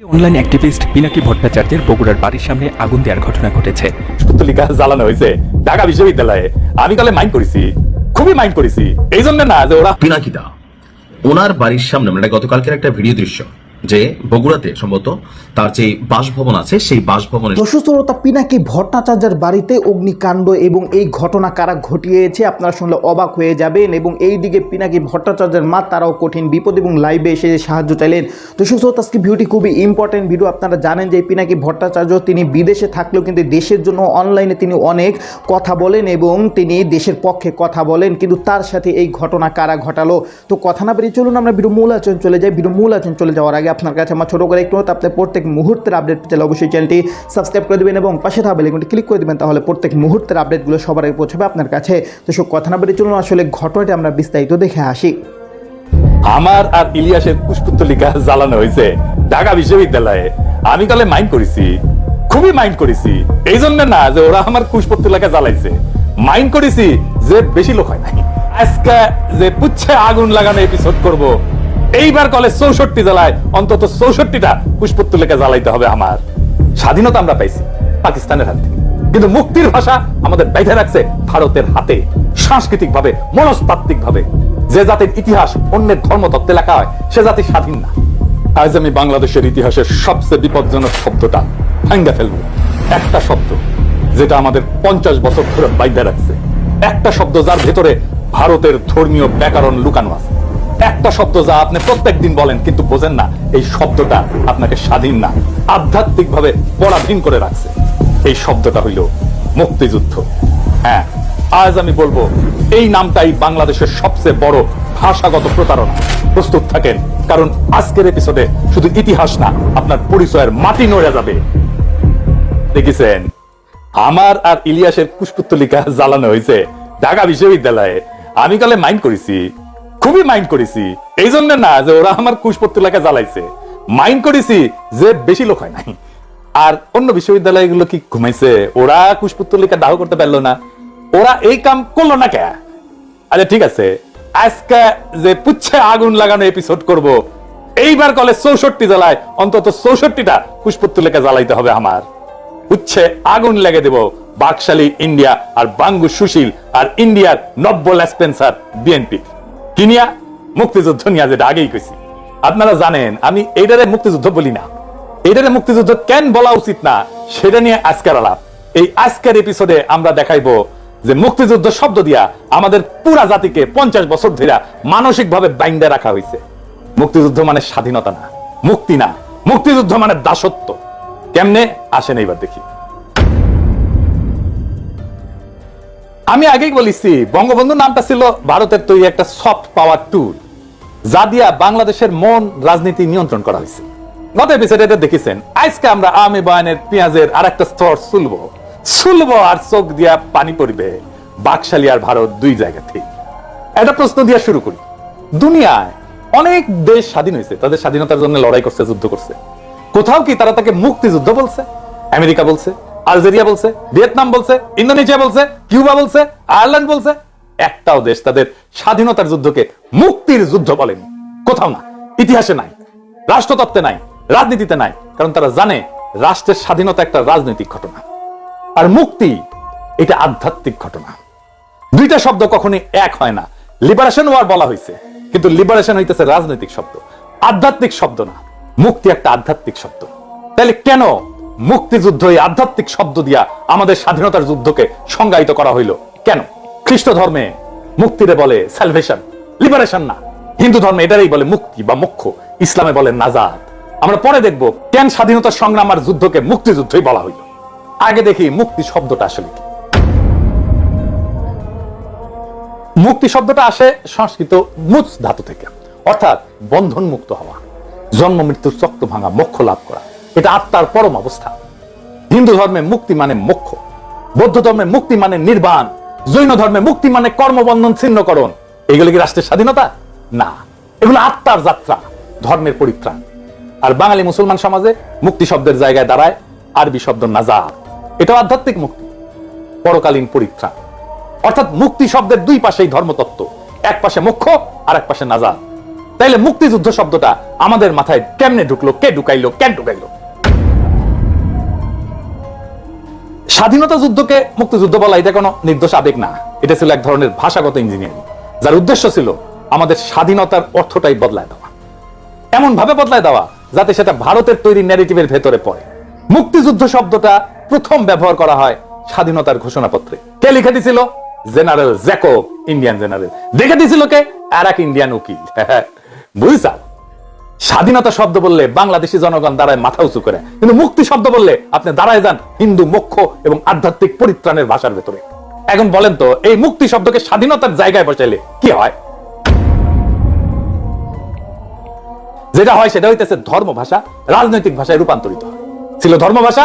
Online activist Pinaki ভট্টাচার্যের বগুড়ার বাড়ির সামনে আগুন দেওয়ার ঘটনা ঘটেছে। পুতলিকা জ্বালানো হয়েছে। ঢাকা বিশ্ববিদ্যালয়ে আমি তাহলে মাইন্ড করেছি। খুবই মাইন্ড করেছি। এই জন্য না যে ওরা পিনাকিদা ওনার বাড়ির সামনে মানে গতকালকের একটা ভিডিও দৃশ্য। যে বগুড়াতে সম্ভবত তার যে বাসভবন আছে, সেই বাসভবনের দর্শকতা পিনাকি ভট্টাচার্যের বাড়িতে অগ্নিকাণ্ড এবং এই ঘটনা কারা ঘটিয়েছে আপনারা শুনলে অবাক হয়ে যাবেন এবং এই দিকে পিনাকি ভট্টাচার্যের মা তারাও কঠিন বিপদ এবং লাইভে এসে সাহায্য চাইলেন। দর্শকতা আজকে খুবই ইম্পর্টেন্ট ভিডিও আপনারা জানেন যে পিনাকি ভট্টাচার্য তিনি বিদেশে থাকলেও কিন্তু দেশের জন্য অনলাইনে তিনি অনেক কথা বলেন এবং তিনি দেশের পক্ষে কথা বলেন, কিন্তু তার সাথে এই ঘটনা কারা ঘটালো? তো কথা না বেরিয়ে চলুন, আমরা ভিডিও মূল আচরণ চলে যাই। ভিডিও মূল আচরণ চলে যাওয়ার আগে আপনার কাছে আমার ছোটো করে একটু হতো আপনার প্রত্যেক মুহূর্তের আপডেট পেতে অবশ্যই চ্যানেলটি সাবস্ক্রাইব করে দেবেন এবং পাশে থাকা বেলাইকনটি ক্লিক করে দেবেন, তাহলে প্রত্যেক মুহূর্তের আপডেটগুলো সবার আগে পৌঁছাবে আপনার কাছে। তো সব কথা না বেরিয়ে চলুন, আসলে ঘটনাটি আমরা বিস্তারিত দেখে আসি। আমার আর ইলিয়াসের পুষ্পুতলিকা জ্বালানো হয়েছে ঢাকা বিশ্ববিদ্যালয়ে। আমি তাহলে মাইন্ড করেছি, খুবই মাইন্ড করেছি। এই জন্য না যে ওরা আমার পুষ্পতলিকা জ্বালাইছে। মাইন্ড করেছি যে বেশি লোক হয় নাই। আজকে যে পুচ্ছে আগুন লাগানো এপিসোড করব এইবার কলে চৌষট্টি জেলায়, অন্তত চৌষট্টিটা পুষ্পতলিকা জ্বালাইতে হবে আমার। স্বাধীনতা আমরা পাইছি, পাকিস্তানের হাত কিন্তু মুক্তির ভাষা আমাদের বেঁধে রাখছে ভারতের হাতে সাংস্কৃতিক ভাবে মনস্তাত্ত্বিক ভাবে যে জাতির ইতিহাস অন্যের ধর্মতত্ত্বে লেখা হয়, সে জাতি স্বাধীন না। আজ আমি বাংলাদেশের ইতিহাসের সবচেয়ে বিপজ্জনক শব্দটা ভাঙ্গা ফেলব। একটা শব্দ, যেটা আমাদের পঞ্চাশ বছর ধরে বাইধ্যা রাখছে। একটা শব্দ যার ভেতরে ভারতের ধর্মীয় ব্যাকরণ লুকানো আছে। একটা শব্দ যা আপনি প্রত্যেক দিন বলেন, কিন্তু বোঝেন না, এই শব্দটা আপনাকে স্বাধীন না আধ্যাত্মিক ভাবে পরাধীন করে রাখছে। এই শব্দটা হইল মুক্তিযুদ্ধ। হ্যাঁ আজ আমি বলব, এই নামটাই বাংলাদেশের সবচেয়ে বড় ভাষাগত প্রতারণা। প্রস্তুত থাকেন, কারণ আজকের এপিসোডে শুধু ইতিহাস না, আপনার পরিচয়ের মাটি নড়ে যাবে। দেখেছেন? আমার আর ইলিয়াসের পুষ্পতলিকা জ্বালানো হয়েছে ঢাকা বিশ্ববিদ্যালয়ে। আমি কালে মাইন্ড করেছি খুবই মাইন্ড করেছি। এই জন্য না যে ওরা আমার কুশপত্র কুশপত্তলাকে জ্বালাইছে। মাইন্ড করেছি যে বেশি লোক হয় নাই। আর অন্য বিশ্ববিদ্যালয়গুলো কি ঘুমাইছে? ওরা কুশপুত্তলিকা দাহ করতে পারল না। ওরা এই কাম করল না কে? আচ্ছা ঠিক আছে। আজকে যে পুচ্ছে আগুন লাগানো এপিসোড করব, এইবার কলে চৌষট্টি জেলায় অন্তত চৌষট্টিটা পুষ্পত্তলিকা জ্বালাইতে হবে আমার। উচ্ছে আগুন লেগে দেব বাকশালী ইন্ডিয়া আর বাঙ্গু সুশীল আর ইন্ডিয়ার নব্য লেসপেন্সার বিএনপি কিনিয়া মুক্তিযুদ্ধ নিয়ে যেটা আগেই কইছি। আপনারা জানেন, আমি এইটারে মুক্তিযুদ্ধ বলি না। এইটারে মুক্তিযুদ্ধ কেন বলা উচিত না, সেটা নিয়ে আজকের আলাপ। এই আজকের এপিসোডে আমরা দেখাইবো যে মুক্তিযুদ্ধ শব্দ দিয়া আমাদের পুরা জাতিকে পঞ্চাশ বছর ধরে মানসিক ভাবে বাইন্দে রাখা হয়েছে মুক্তিযুদ্ধ মানে স্বাধীনতা না, মুক্তি না। মুক্তিযুদ্ধ মানে দাসত্ব। কেমনে? আসেন এইবার দেখি। আমি আগেই বলেছি বঙ্গবন্ধু নামটা ছিল ভারতের তৈরি একটা সফট পাওয়ার টুল যা দিয়া বাংলাদেশের মন রাজনীতি নিয়ন্ত্রণ করা হয়েছে। গত এপিসোডে এটা দেখেছেন, আজকে আমরা আওয়ামী বয়ানের পেঁয়াজের আর একটা স্তর সুলবো সুলবো আর চোখ দিয়া পানি পড়বে, বাকশালী আর ভারত দুই জায়গা থেকে। একটা প্রশ্ন দিয়া শুরু করি। দুনিয়ায় অনেক দেশ স্বাধীন হয়েছে, তাদের স্বাধীনতার জন্য লড়াই করছে, যুদ্ধ করছে। কোথাও কি তারা তাকে মুক্তিযুদ্ধ বলছে? আমেরিকা বলছে আলজেরিয়া বলছে, ভিয়েতনাম বলছে, ইন্দোনেশিয়া বলছে, কিউবা বলছে, আয়ারল্যান্ড বলছে। একটাও দেশ তাদের স্বাধীনতার যুদ্ধকে মুক্তির যুদ্ধ বলেনি কোথাও না, ইতিহাসে নাই, রাষ্ট্রতত্ত্বে নাই, রাজনীতিতে নাই, কারণ তারা জানে রাষ্ট্রের স্বাধীনতা একটা রাজনৈতিক ঘটনা। আর মুক্তি, এটা আধ্যাত্মিক ঘটনা। দুইটা শব্দ কখনই এক হয় না। লিবারেশন ওয়ার বলা হয়েছে কিন্তু লিবারেশন হইতেছে রাজনৈতিক শব্দ। আধ্যাত্মিক শব্দ না, মুক্তি একটা আধ্যাত্মিক শব্দ। তাহলে কেন মুক্তিযুদ্ধ এই আধ্যাত্মিক শব্দ দিয়া আমাদের স্বাধীনতার যুদ্ধকে সংজ্ঞায়িত করা হইল। কেন? খ্রিস্ট ধর্মে মুক্তিরে বলে স্যালভেশন লিবারেশন না। হিন্দু ধর্মে এটারই বলে মুক্তি বা মোক্ষ, ইসলামে বলে নাজাদ আমরা পরে দেখব কেন স্বাধীনতা সংগ্রাম আর যুদ্ধকে মুক্তিযুদ্ধই বলা হইল। আগে দেখি মুক্তি শব্দটা আসলে কি। মুক্তি শব্দটা আসে সংস্কৃত মুচ ধাতু থেকে, অর্থাৎ বন্ধন মুক্ত হওয়া, জন্ম মৃত্যুর চক্র ভাঙা মোক্ষ লাভ করা। এটা আত্মার পরম অবস্থা। হিন্দু ধর্মে মুক্তি মানে মোক্ষ, বৌদ্ধ ধর্মে মুক্তি মানে নির্বাণ, জৈন ধর্মে মুক্তি মানে কর্মবন্ধন ছিন্নকরণ। এগুলো কি রাষ্ট্রের স্বাধীনতা? না, এগুলো আত্মার যাত্রা, ধর্মের পরিত্রাণ। আর বাঙালি মুসলমান সমাজে মুক্তি শব্দের জায়গায় দাঁড়ায় আরবি শব্দ নাজার এটাও আধ্যাত্মিক মুক্তি, পরকালীন পরিত্রাণ। অর্থাৎ মুক্তি শব্দের দুই পাশেই ধর্মতত্ত্ব, এক পাশে মোক্ষ আর এক পাশে নাজাদ তাইলে মুক্তিযুদ্ধ শব্দটা আমাদের মাথায় কেমনে ঢুকলো, কে ঢুকাইলো, কেন ঢুকাইলো? স্বাধীনতা যুদ্ধকে মুক্তিযুদ্ধ বলা এটা কোনো নির্দোষ আবেগ না। এটা ছিল এক ধরনের ভাষাগত ইঞ্জিনিয়ারিং যার উদ্দেশ্য ছিল আমাদের স্বাধীনতার অর্থটাই বদলায় দেওয়া। এমন ভাবে বদলায় দেওয়া যাতে সেটা ভারতের তৈরি ন্যারেটিভের ভেতরে পড়ে। মুক্তিযুদ্ধ শব্দটা প্রথম ব্যবহার করা হয় স্বাধীনতার ঘোষণাপত্রে। কে লিখে দিছিল? জেনারেল জ্যাকব ইন্ডিয়ান জেনারেল দেখে দিছিল কে? আর এক ইন্ডিয়ান উকিল বুঝছা স্বাধীনতা শব্দ বললে বাংলাদেশি জনগণ দাঁড়ায় মাথা উঁচু করে, কিন্তু মুক্তি শব্দ বললে আপনি দাঁড়ায় যান হিন্দু মোক্ষ এবং আধ্যাত্মিক পরিত্রাণের ভাষার ভেতরে। এখন বলেন তো, এই মুক্তি শব্দকে স্বাধীনতার জায়গায় বসাইলে কি হয়? যেটা হয় সেটা হইতেছে ধর্ম ভাষা রাজনৈতিক ভাষায় রূপান্তরিত ছিল ধর্ম ভাষা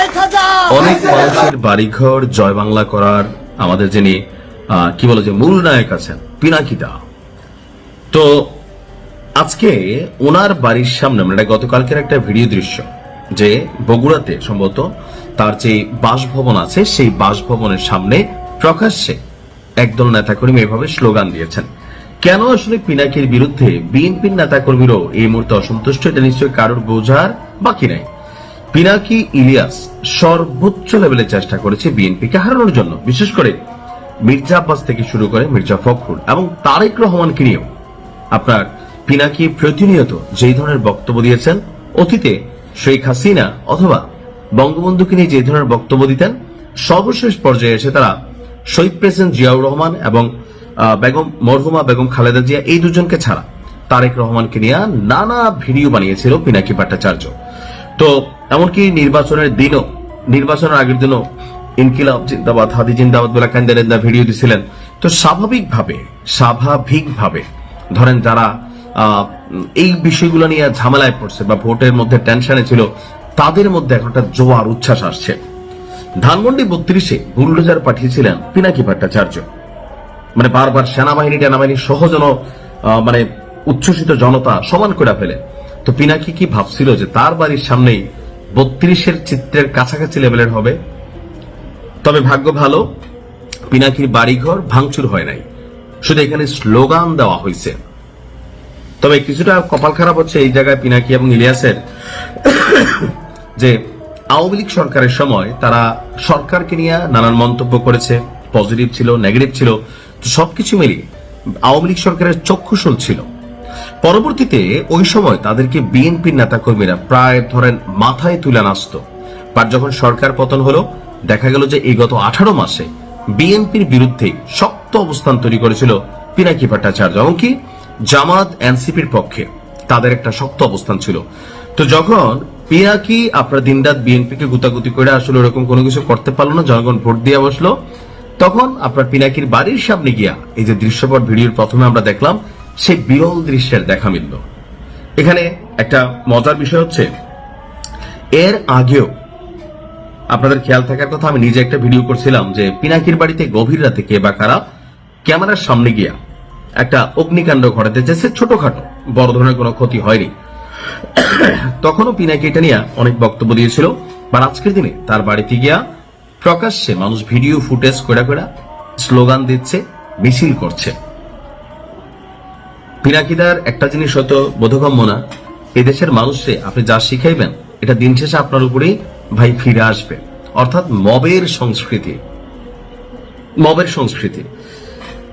অনেক মানুষের বাড়িঘর জয় বাংলা করার আমাদের যিনি কি বলে যে মূল নায়ক আছেন পিনাকিদা তো আজকে ওনার বাড়ির সামনে মানে গতকালকের একটা ভিডিও দৃশ্য, যে বগুড়াতে সম্ভবত তার যে বাসভবন আছে, সেই বাসভবনের সামনে প্রকাশ্যে একদল নেতাকর্মী এভাবে স্লোগান দিয়েছেন। কেন আসলে পিনাকির বিরুদ্ধে বিএনপির নেতাকর্মীরাও এই মুহূর্তে অসন্তুষ্ট? এটা নিশ্চয়ই কারোর বোঝার বাকি নাই। পিনাকি ইলিয়াস সর্বোচ্চ লেভেলে চেষ্টা করেছে বিএনপিকে হারানোর জন্য, বিশেষ করে মির্জা আব্বাস থেকে শুরু করে মির্জা ফখরুল এবং তারেক রহমানকে নিয়েও। আপনার পিনাকি প্রতিনিয়ত যেই ধরনের বক্তব্য দিয়েছেন, অতীতে শেখ হাসিনা অথবা বঙ্গবন্ধুকে নিয়ে যে ধরনের বক্তব্য দিতেন, সর্বশেষ পর্যায়ে এসে তারা শহীদ প্রেসিডেন্ট জিয়াউর রহমান এবং বেগম, মরহুমা বেগম খালেদা জিয়া এই দুজনকে ছাড়া তারেক রহমানকে নিয়ে নানা ভিডিও বানিয়েছিল পিনাকি ভট্টাচার্য। তো এমনকি নির্বাচনের দিনও, নির্বাচনের আগের দিনও ইনকিলাব জিন্দাবাদ, হাদি জিন্দাবাদ বলে কান্দারেন্দা ভিডিও দিছিলেন। তো স্বাভাবিকভাবে স্বাভাবিকভাবে, ধরেন যারা এই বিষয়গুলো নিয়ে ঝামেলায় পড়ছে বা ভোটের মধ্যে টেনশনে ছিল, তাদের মধ্যে এখন একটা জোয়ার উচ্ছ্বাস আসছে। ধানমন্ডি বত্রিশে বুলডোজার পাঠিয়েছিলেন পিনাকি ভট্টাচার্য। মানে বারবার সেনাবাহিনী টেনাবাহিনী সহজন মানে উচ্ছ্বসিত জনতা সমান করে ফেলে। তো পিনাকি কি ভাবছিল যে তার বাড়ির সামনেই বত্রিশের চিত্রের কাছাকাছি লেভেলের হবে? তবে ভাগ্য ভালো, পিনাকির বাড়িঘর ভাঙচুর হয় নাই। শুধু এখানে স্লোগান দেওয়া হয়েছে। তবে কিছুটা কপাল খারাপ হচ্ছে এই জায়গায় পিনাকি এবং ইলিয়াসের যে আওয়ামী লীগ সরকারের সময় তারা সরকারকে নিয়ে নানান মন্তব্য করেছে পজিটিভ ছিল নেগেটিভ ছিল, তো সবকিছু মিলিয়ে আওয়ামী লীগ সরকারের চক্ষুশল ছিল। পরবর্তীতে ওই সময় তাদেরকে বিএনপির নেতাকর্মীরা প্রায় ধরেন মাথায় তুলে নাচত। আর যখন সরকার পতন হলো, দেখা গেল যে এই গত আঠারো মাসে বিএনপির বিরুদ্ধে শক্ত অবস্থান তৈরি করেছিল পিনাকি ভট্টাচার্য। এমনকি জামাত এনসিপির পক্ষে তাদের একটা শক্ত অবস্থান ছিল। তো যখন পিনাকি, আপনার দিনরাত বিএনপিকে গুতাগুতি করে আসলে ওরকম কোনো কিছু করতে পারল না, জনগণ ভোট দিয়ে বসল, তখন আপনার পিনাকির বাড়ির সামনে গিয়া এই যে দৃশ্যপট ভিডিওর প্রথমে আমরা দেখলাম সেই বিরল দৃশ্যের দেখা মিলল। এখানে একটা মজার বিষয় হচ্ছে, এর আগেও, আপনাদের খেয়াল থাকার কথা, আমি নিজে একটা ভিডিও করছিলাম যে পিনাকির বাড়িতে গভীর রাতে কে বা কারা ক্যামেরার সামনে গিয়া একটা অগ্নিকাণ্ড ঘটাতে চেয়েছে ছোটখাটো, বড় ধরনের কোনো ক্ষতি হয়নি। তখনও পিনাকি এটা নিয়ে অনেক বক্তব্য দিয়েছিল বা আজকের দিনে তার বাড়িতে গিয়া প্রকাশ্যে মানুষ ভিডিও ফুটেজ করে করে স্লোগান দিচ্ছে, মিছিল করছে। পিনাকিদার একটা জিনিস হয়তো বোধগম্য না। এদেশের মানুষে আপনি যা শিখাইবেন, এটা দিন শেষে আপনার উপরেই ভাই ফিরে আসবে। অর্থাৎ মবের সংস্কৃতি। মবের সংস্কৃতি।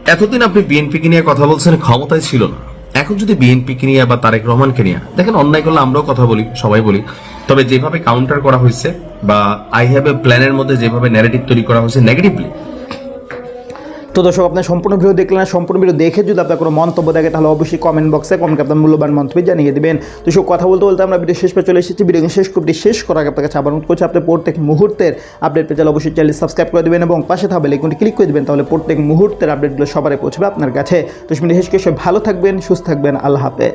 এতদিন আপনি বিএনপিকে নিয়ে কথা বলছেন, ক্ষমতায় ছিল না। এখন যদি বিএনপিকে নিয়ে বা তারেক রহমানকে নিয়ে, দেখেন অন্যায় করলে আমরাও কথা বলি, সবাই বলি। তবে যেভাবে কাউন্টার করা হয়েছে বা আই হ্যাভ এ প্ল্যানের মধ্যে যেভাবে ন্যারেটিভ তৈরি করা হয়েছে নেগেটিভলি তো দর্শক, আপনার সম্পূর্ণ ভিডিও দেখলেন সম্পূর্ণ ভিডিও দেখে যদি আপনার কোনো মন্তব্য থাকে, তাহলে অবশ্যই কমেন্ট বক্সে কমেন্ট আপনার মূল্যবান মন্তব্য জানিয়ে দেবেন। তো সব কথা বলতে বলতে আমরা ভিডিও শেষ পে চলে এসেছি। ভিডিও শেষ করতে শেষ করার আগে আপনার কাছে আবার অনুরোধ করছি, আপনি প্রত্যেক মুহূর্তের আপডেট পেয়ে অবশ্যই চ্যানেল সাবস্ক্রাইব করে দেবেন এবং পাশে থাকবে লেখনটি ক্লিক করে দেবেন, তাহলে প্রত্যেক মুহূর্তের আপডেটগুলো সবারই পৌঁছবে আপনার কাছে। তো শেষ করে ভালো থাকবেন, সুস্থ থাকবেন, আল্লাহ হাফেজ।